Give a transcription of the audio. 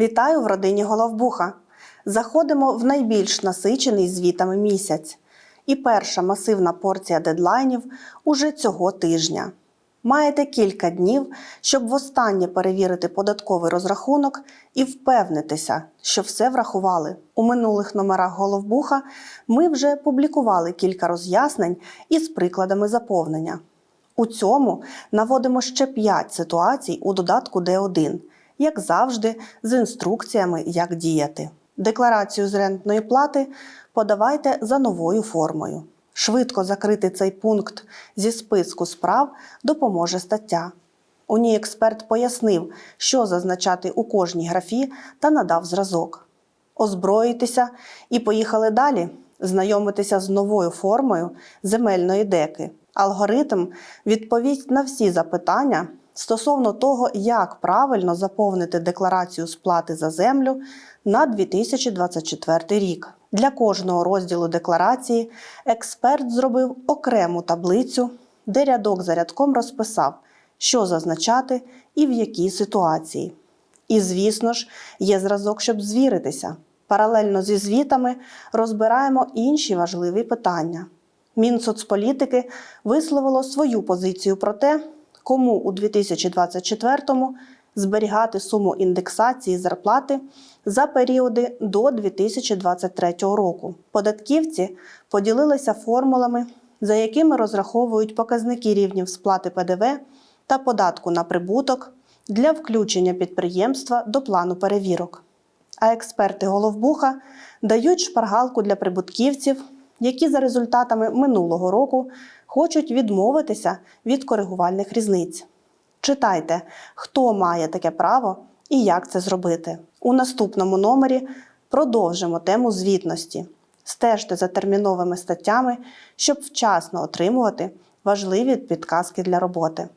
Вітаю в родині Головбуха. Заходимо в найбільш насичений звітами місяць. І перша масивна порція дедлайнів уже цього тижня. Маєте кілька днів, щоб востаннє перевірити податковий розрахунок і впевнитися, що все врахували. У минулих номерах Головбуха ми вже публікували кілька роз'яснень із прикладами заповнення. У цьому наводимо ще 5 ситуацій у додатку Д1, як завжди, з інструкціями, як діяти. Декларацію з рентної плати подавайте за новою формою. Швидко закрити цей пункт зі списку справ допоможе стаття. У ній експерт пояснив, що зазначати у кожній графі та надав зразок. Озброїтеся і поїхали далі знайомитися з новою формою земельної деки. Алгоритм відповість на всі запитання стосовно того, як правильно заповнити декларацію сплати за землю на 2024 рік. Для кожного розділу декларації експерт зробив окрему таблицю, де рядок за рядком розписав, що зазначати і в якій ситуації. І, звісно ж, є зразок, щоб звіритися. Паралельно зі звітами розбираємо інші важливі питання. Мінсоцполітики висловило свою позицію про те, кому у 2024-му зберігати суму індексації зарплати за періоди до 2023 року. Податківці поділилися формулами, за якими розраховують показники рівнів сплати ПДВ та податку на прибуток для включення підприємства до плану перевірок. А експерти Головбуха дають шпаргалку для прибутківців, які за результатами минулого року хочуть відмовитися від коригувальних різниць. Читайте, хто має таке право і як це зробити. У наступному номері продовжимо тему звітності. Стежте за терміновими статтями, щоб вчасно отримувати важливі підказки для роботи.